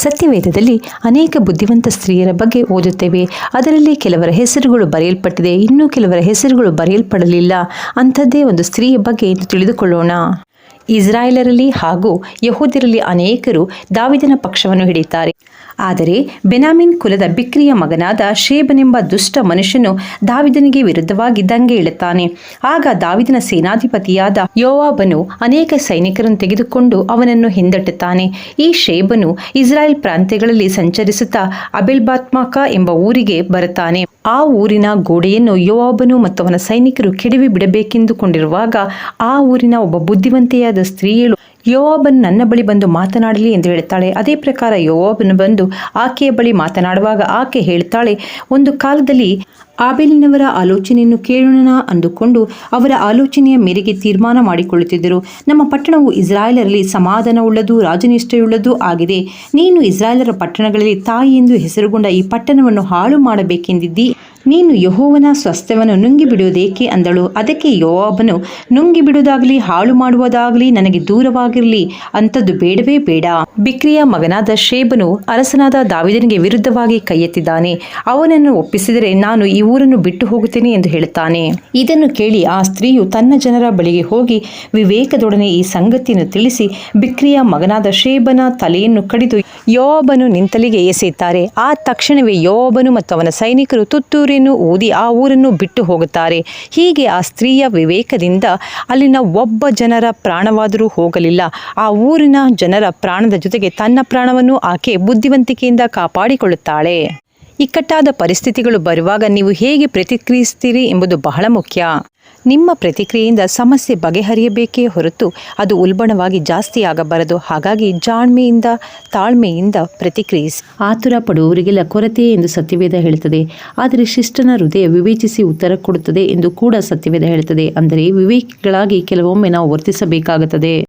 ಸತ್ಯವೇದದಲ್ಲಿ ಅನೇಕ ಬುದ್ಧಿವಂತ ಸ್ತ್ರೀಯರ ಬಗ್ಗೆ ಓದುತ್ತೇವೆ. ಅದರಲ್ಲಿ ಕೆಲವರ ಹೆಸರುಗಳು ಬರೆಯಲ್ಪಟ್ಟಿದೆ, ಇನ್ನೂ ಕೆಲವರ ಹೆಸರುಗಳು ಬರೆಯಲ್ಪಡಲಿಲ್ಲ. ಅಂಥದ್ದೇ ಒಂದು ಸ್ತ್ರೀಯ ಬಗ್ಗೆ ಇಂದು ತಿಳಿದುಕೊಳ್ಳೋಣ. ಇಸ್ರಾಯೇಲರಲ್ಲಿ ಹಾಗೂ ಯಹೂದಿರಲ್ಲಿ ಅನೇಕರು ದಾವಿದನ ಪಕ್ಷವನ್ನು ಹಿಡಿಯುತ್ತಾರೆ. ಆದರೆ ಬೆನಾಮಿನ್ ಕುಲದ ಬಿಕ್ರಿಯ ಮಗನಾದ ಶೇಬನೆಂಬ ದುಷ್ಟ ಮನುಷ್ಯನು ದಾವಿದನಿಗೆ ವಿರುದ್ಧವಾಗಿ ದಂಗೆ ಇಳುತ್ತಾನೆ. ಆಗ ದಾವಿದನ ಸೇನಾಧಿಪತಿಯಾದ ಯೋವಾಬನು ಅನೇಕ ಸೈನಿಕರನ್ನು ತೆಗೆದುಕೊಂಡು ಅವನನ್ನು ಹಿಂದಟ್ಟುತ್ತಾನೆ. ಈ ಶೇಬನು ಇಸ್ರಾಯೇಲ್ ಪ್ರಾಂತ್ಯಗಳಲ್ಲಿ ಸಂಚರಿಸುತ್ತಾ ಅಬೆಲ್ಬಾತ್ಮಾಕ ಎಂಬ ಊರಿಗೆ ಬರುತ್ತಾನೆ. ಆ ಊರಿನ ಗೋಡೆಯನ್ನು ಯೋವಾಬನು ಮತ್ತು ಅವನ ಸೈನಿಕರು ಕೆಡವಿ ಬಿಡಬೇಕೆಂದುಕೊಂಡಿರುವಾಗ ಆ ಊರಿನ ಒಬ್ಬ ಬುದ್ಧಿವಂತೆಯಾದ ಸ್ತ್ರೀಯಳು, ಯೋವಾಬನ್ ನನ್ನ ಬಳಿ ಬಂದು ಮಾತನಾಡಲಿ ಎಂದು ಹೇಳ್ತಾಳೆ ಅದೇ ಪ್ರಕಾರ ಯೋವಾಬನ್ ಬಂದು ಆಕೆಯ ಬಳಿ ಮಾತನಾಡುವಾಗ ಆಕೆ ಹೇಳ್ತಾಳೆ ಒಂದು ಕಾಲದಲ್ಲಿ ಆಬೇಲಿನವರ ಆಲೋಚನೆಯನ್ನು ಕೇಳೋಣ ಅಂದುಕೊಂಡು ಅವರ ಆಲೋಚನೆಯ ಮೇರೆಗೆ ತೀರ್ಮಾನ ಮಾಡಿಕೊಳ್ಳುತ್ತಿದ್ದರು. ನಮ್ಮ ಪಟ್ಟಣವು ಇಸ್ರಾಯೇಲರಲ್ಲಿ ಸಮಾಧಾನವುಳ್ಳದು, ರಾಜನಿಷ್ಠೆಯುಳ್ಳದೂ ಆಗಿದೆ. ನೀನು ಇಸ್ರಾಯೇಲರ ಪಟ್ಟಣಗಳಲ್ಲಿ ತಾಯಿ ಎಂದು ಹೆಸರುಗೊಂಡ ಈ ಪಟ್ಟಣವನ್ನು ಹಾಳು ಮಾಡಬೇಕೆಂದಿದ್ದಿ ನೀನು ಯಹೋವನ ಸ್ವಾಸ್ಥ್ಯವನ್ನು ನುಂಗಿ ಬಿಡುವುದೇಕೆ ಅಂದಳು. ಅದಕ್ಕೆ ಯೋವಾಬನು ನುಂಗಿ ಬಿಡುವುದಾಗಲಿ ಹಾಳು ಮಾಡುವುದಾಗಲಿ ನನಗೆ ದೂರವಾಗಿರಲಿ ಅಂಥದ್ದು ಬೇಡವೇ ಬೇಡ. ಬಿಕ್ರಿಯ ಮಗನಾದ ಶೇಬನು ಅರಸನಾದ ದಾವಿದನಿಗೆ ವಿರುದ್ಧವಾಗಿ ಕೈಯೆತ್ತಿದ್ದಾನೆ. ಅವನನ್ನು ಒಪ್ಪಿಸಿದರೆ ನಾನು ಈ ಊರನ್ನು ಬಿಟ್ಟು ಹೋಗುತ್ತೇನೆ ಎಂದು ಹೇಳುತ್ತಾನೆ. ಇದನ್ನು ಕೇಳಿ ಆ ಸ್ತ್ರೀಯು ತನ್ನ ಜನರ ಬಳಿಗೆ ಹೋಗಿ ವಿವೇಕದೊಡನೆ ಈ ಸಂಗತಿಯನ್ನು ತಿಳಿಸಿ ಬಿಕ್ರಿಯ ಮಗನಾದ ಶೇಬನ ತಲೆಯನ್ನು ಕಡಿದು ಯೋಬನು ನಿಂತಲಿಗೆ ಎಸೆಯುತ್ತಾರೆ. ಆ ತಕ್ಷಣವೇ ಯೋಬನು ಮತ್ತು ಅವನ ಸೈನಿಕರು ತುತ್ತೂರಿಯನ್ನು ಓದಿ ಆ ಊರನ್ನು ಬಿಟ್ಟು ಹೋಗುತ್ತಾರೆ. ಹೀಗೆ ಆ ಸ್ತ್ರೀಯ ವಿವೇಕದಿಂದ ಅಲ್ಲಿನ ಒಬ್ಬ ಜನರ ಪ್ರಾಣವಾದರೂ ಹೋಗಲಿಲ್ಲ. ಆ ಊರಿನ ಜನರ ಪ್ರಾಣದ ಜೊತೆಗೆ ತನ್ನ ಪ್ರಾಣವನ್ನು ಆಕೆ ಬುದ್ಧಿವಂತಿಕೆಯಿಂದ ಕಾಪಾಡಿಕೊಳ್ಳುತ್ತಾಳೆ. ಇಕ್ಕಟ್ಟಾದ ಪರಿಸ್ಥಿತಿಗಳು ಬರುವಾಗ ನೀವು ಹೇಗೆ ಪ್ರತಿಕ್ರಿಯಿಸ್ತೀರಿ ಎಂಬುದು ಬಹಳ ಮುಖ್ಯ. ನಿಮ್ಮ ಪ್ರತಿಕ್ರಿಯೆಯಿಂದ ಸಮಸ್ಯೆ ಬಗೆಹರಿಯಬೇಕೇ ಹೊರತು ಅದು ಉಲ್ಬಣವಾಗಿ ಜಾಸ್ತಿ ಆಗಬಾರದು ಹಾಗಾಗಿ ಜಾಣ್ಮೆಯಿಂದ, ತಾಳ್ಮೆಯಿಂದ ಪ್ರತಿಕ್ರಿಯಿಸಿ. ಆತುರ ಪಡುವವರಿಗೆಲ್ಲ ಕೊರತೆ ಎಂದು ಸತ್ಯವೇದ ಹೇಳುತ್ತದೆ. ಆದರೆ ಶಿಷ್ಟನ ಹೃದಯ ವಿವೇಚಿಸಿ ಉತ್ತರ ಕೊಡುತ್ತದೆ ಎಂದು ಕೂಡ ಸತ್ಯವೇದ ಹೇಳುತ್ತದೆ. ಅಂದರೆ ವಿವೇಕಿಗಳಾಗಿ ಕೆಲವೊಮ್ಮೆ ನಾವು ವರ್ತಿಸಬೇಕಾಗುತ್ತದೆ.